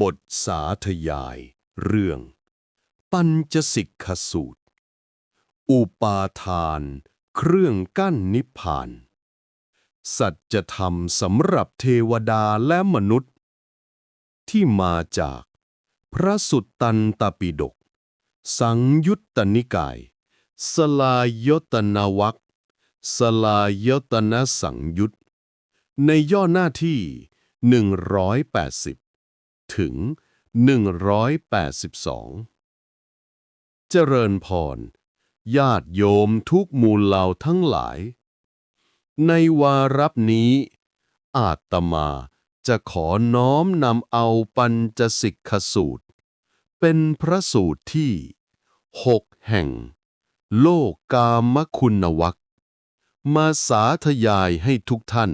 บทสาธยาย เรื่อง ปัญจสิกขสูตร อุปาทาน เครื่องกั้นนิพพาน สัจธรรมสำหรับเทวดาและมนุษย์ ที่มาจากพระสุตตันตปิฎกสังยุตตนิกาย สลายตนวัคสลายตนสังยุตในย่อหน้าที่ 180 ถึง 182 เจริญพร ญาติโยมทุกมู่เหล่าทั้งหลาย ในวารับนี้ อาตมาจะขอน้อมนำเอาปัญจสิกขสูตร เป็นพระสูตรที่หกแห่ง โลกกามคุณวัคมาสาธยายให้ทุกท่าน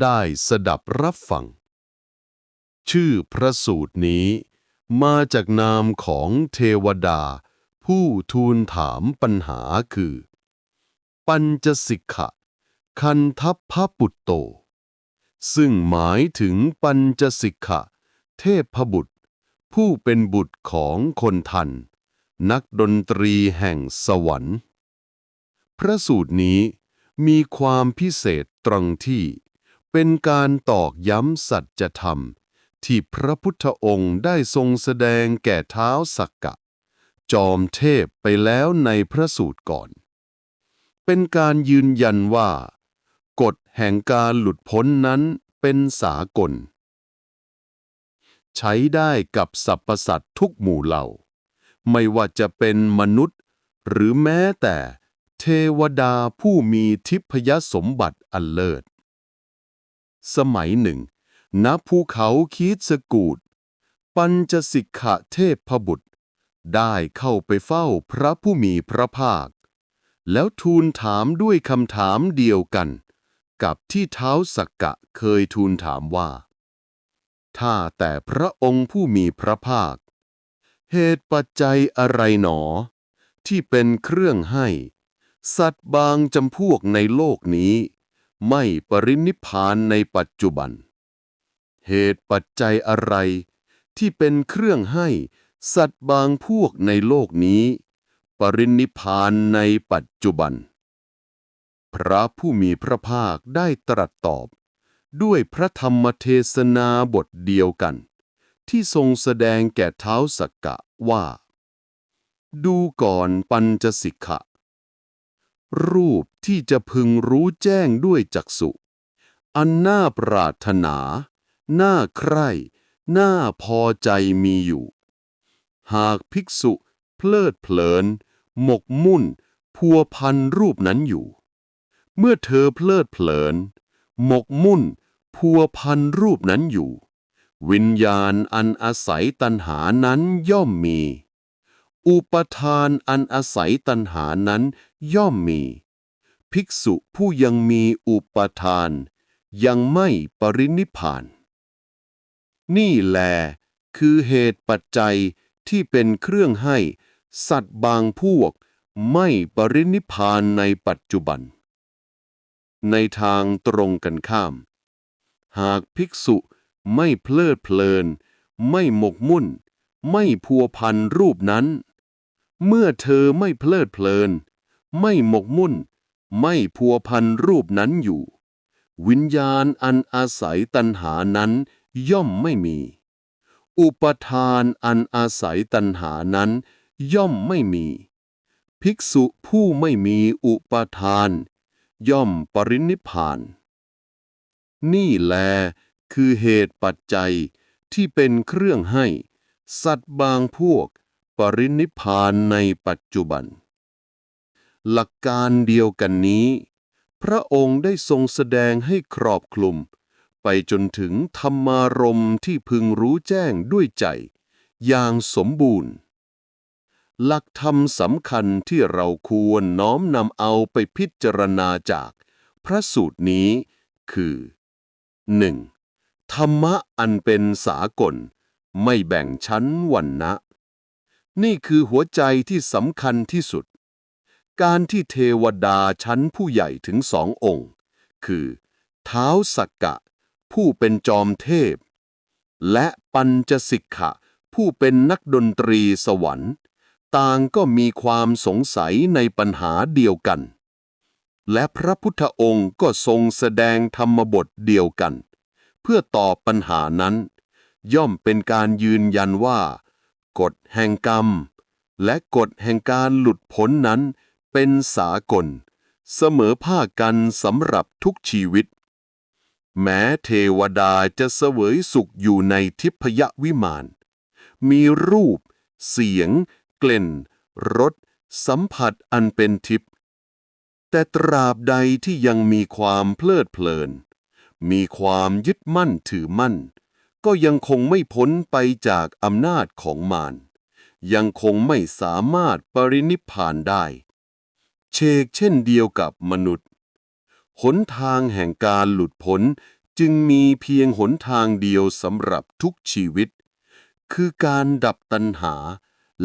ได้สดับรับฟัง ชื่อพระสูตรนี้ มาจากนามของเทวดา ผู้ทูลถามปัญหาคือ ปัญจสิกขะ คันทัพพปุตโต ซึ่งหมายถึงปัญจสิกขะ เทพบุตร ผู้เป็นบุตรของคนทัน นักดนตรีแห่งสวรรค์ พระสูตรนี้มีความพิเศษตรงที่เป็นการตอกย้ำสัจธรรม ที่พระพุทธองค์ได้ทรงแสดงแก่เท้าสักกะ จอมเทพไปแล้วในพระสูตรก่อน เป็นการยืนยันว่า กฎแห่งการหลุดพ้นนั้นเป็นสากล ใช้ได้กับสรรพสัตว์ทุกหมู่เหล่า ไม่ว่าจะเป็นมนุษย์ หรือแม้แต่เทวดาผู้มีทิพยสมบัติอันเลิศ สมัยหนึ่ง ณภูเขาคีดสกูดปัญจสิกขะเทพบุตร ได้เข้าไปเฝ้าพระผู้มีพระภาค แล้วทูลถามด้วยคำถามเดียวกัน กับที่เท้าสักกะเคยทูลถามว่า ถ้าแต่พระองค์ผู้มีพระภาค เหตุปัจจัยอะไรหนอ ที่เป็นเครื่องให้ สัตว์บางจำพวกในโลกนี้ ไม่ปรินิพานในปัจจุบัน เหตุปัจจัยอะไร ที่เป็นเครื่องให้สัตว์บางพวกในโลกนี้ ปรินิพานในปัจจุบัน พระผู้มีพระภาคได้ตรัสตอบ ด้วยพระธรรมเทศนาบทเดียวกัน ที่ทรงแสดงแก่เท้าสักกะว่า ดูก่อนปัญจสิกขะ รูปที่จะพึงรู้แจ้งด้วยจักษุอันน่าปรารถนา น่าใคร่น่าพอใจมีอยู่ หากภิกษุเพลิดเพลิน หมกมุ่น พัวพันรูปนั้นอยู่ เมื่อเธอเพลิดเพลิน หมกมุ่น พัวพันรูปนั้นอยู่ วิญญาณอันอาศัยตัณหานั้นย่อมมี อุปทานอันอาศัยตัณหานั้นย่อมมี ภิกษุผู้ยังมีอุปทาน ยังไม่ปรินิพพาน นี่แล คือเหตุปัจจัยที่เป็นเครื่องให้ สัตว์บางพวก ไม่ปรินิพพานในปัจจุบัน ในทางตรงกันข้าม หากภิกษุไม่เพลิดเพลิน ไม่หมกมุ่น ไม่พัวพันรูปนั้น เมื่อเธอไม่เพลิดเพลิน ไม่หมกมุ่น ไม่พัวพันรูปนั้นอยู่ วิญญาณอันอาศัยตัณหานั้น ย่อมไม่มี อุปทานอันอาศัยตัณหานั้น ย่อมไม่มี ภิกษุผู้ไม่มีอุปทาน ย่อมปรินิพาน นี่แลคือเหตุปัจจัยที่เป็นเครื่องให้ สัตว์บางพวก ปรินิพานในปัจจุบัน หลักการเดียวกันนี้ พระองค์ได้ทรงแสดงให้ครอบคลุม ไปจนถึงธรรมารมที่พึงรู้แจ้งด้วยใจ อย่างสมบูรณ์ หลักธรรมสำคัญที่เราควรน้อมนำเอาไปพิจารณาจาก พระสูตรนี้คือ 1. ธรรมะอันเป็นสากล ไม่แบ่งชั้นวรรณะนี่คือหัวใจที่สำคัญที่สุด การที่เทวดาชั้นผู้ใหญ่ถึงสององค์ คือ เท้าสักกะ ผู้เป็นจอมเทพ และปัญจสิกขะ ผู้เป็นนักดนตรีสวรรค์ ต่างก็มีความสงสัยในปัญหาเดียวกัน และพระพุทธองค์ก็ทรงแสดงธรรมบทเดียวกัน เพื่อตอบปัญหานั้น ย่อมเป็นการยืนยันว่า กฎแห่งกรรม และกฎแห่งการหลุดพ้นนั้นเป็นสากล เสมอภาคกันสำหรับทุกชีวิต แม้เทวดาจะเสวยสุขอยู่ในทิพยวิมาน มีรูป เสียง กลิ่นรสสัมผัสอันเป็นทิพย์แต่ตราบใดที่ยังมีความเพลิดเพลิน มีความยึดมั่นถือมั่น ก็ยังคงไม่พ้นไปจากอำนาจของมารยังคงไม่สามารถปรินิพพานได้ เชกเช่นเดียวกับมนุษย์ หนทางแห่งการหลุดพ้นจึงมีเพียงหนทางเดียวสำหรับทุกชีวิต คือการดับตัณหา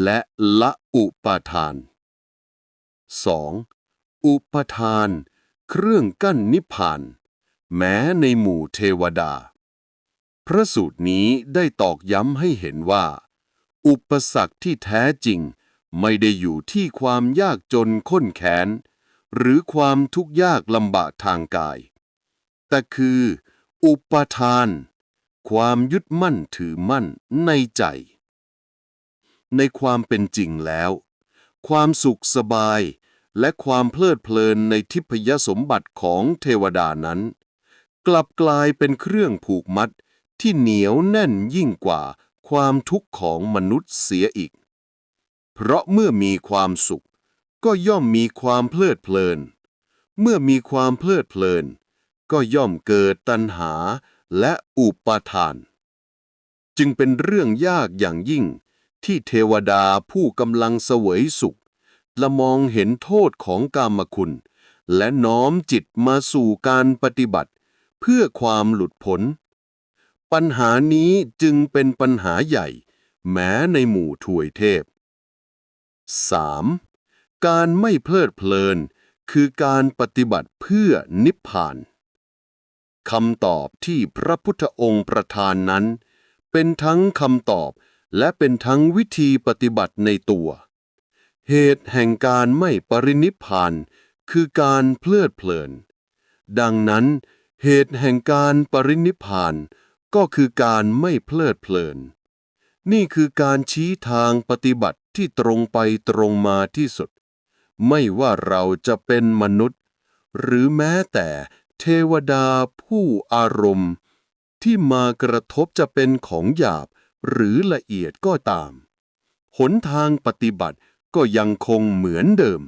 และละอุปาทาน 2. อุปทาน เครื่องกั้นนิพพาน แม้ในหมู่เทวดา พระสูตรนี้ได้ตอกย้ำให้เห็นว่า อุปสรรคที่แท้จริงไม่ได้อยู่ที่ความยากจนข้นแค้น หรือความทุกข์ยากลำบากทางกาย แต่คือ อุปทาน ความยึดมั่นถือมั่นในใจ ในความเป็นจริงแล้ว ความสุขสบายและความเพลิดเพลินในทิพยสมบัติของเทวดานั้น กลับกลายเป็นเครื่องผูกมัดที่เหนียวแน่นยิ่งกว่าความทุกข์ของมนุษย์เสียอีก เพราะเมื่อมีความสุข ก็ย่อมมีความเพลิดเพลิน เมื่อมีความเพลิดเพลิน ก็ย่อมเกิดตัณหาและอุปาทาน จึงเป็นเรื่องยากอย่างยิ่งที่เทวดาผู้กำลังเสวยสุข ละมองเห็นโทษของกามคุณ และน้อมจิตมาสู่การปฏิบัติ เพื่อความหลุดพ้น ปัญหานี้จึงเป็นปัญหาใหญ่ แม้ในหมู่ถวยเทพ 3. การไม่เพลิดเพลิน คือการปฏิบัติเพื่อนิพพานคำตอบที่พระพุทธองค์ประทานนั้น เป็นทั้งคำตอบและเป็นทั้งวิธีปฏิบัติในตัว เหตุแห่งการไม่ปรินิพพานคือการเพลิดเพลิน ดังนั้น เหตุแห่งการปรินิพพานก็คือการไม่เพลิดเพลิน นี่คือการชี้ทางปฏิบัติที่ตรงไปตรงมาที่สุด ไม่ว่าเราจะเป็นมนุษย์ หรือแม้แต่เทวดาผู้อารมณ์ ที่มากระทบจะเป็นของหยาบหรือละเอียดก็ตาม หนทางปฏิบัติก็ยังคงเหมือนเดิม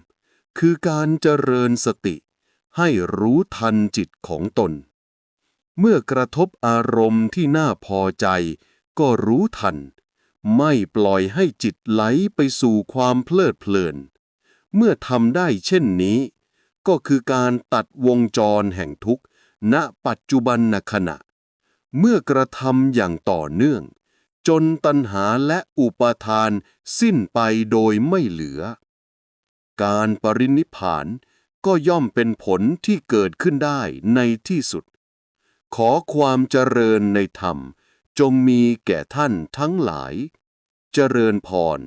คือการเจริญสติ ให้รู้ทันจิตของตน เมื่อกระทบอารมณ์ที่น่าพอใจ ก็รู้ทัน ไม่ปล่อยให้จิตไหลไปสู่ความเพลิดเพลิน เมื่อทำได้เช่นนี้ ก็คือการตัดวงจรแห่งทุกข์ ณปัจจุบันขณะ เมื่อกระทำอย่างต่อเนื่อง จนตัณหาและอุปาทานสิ้นไปโดยไม่เหลือ การปรินิพานก็ย่อมเป็นผลที่เกิดขึ้นได้ในที่สุด ขอความเจริญในธรรมจงมีแก่ท่านทั้งหลาย เจริญพร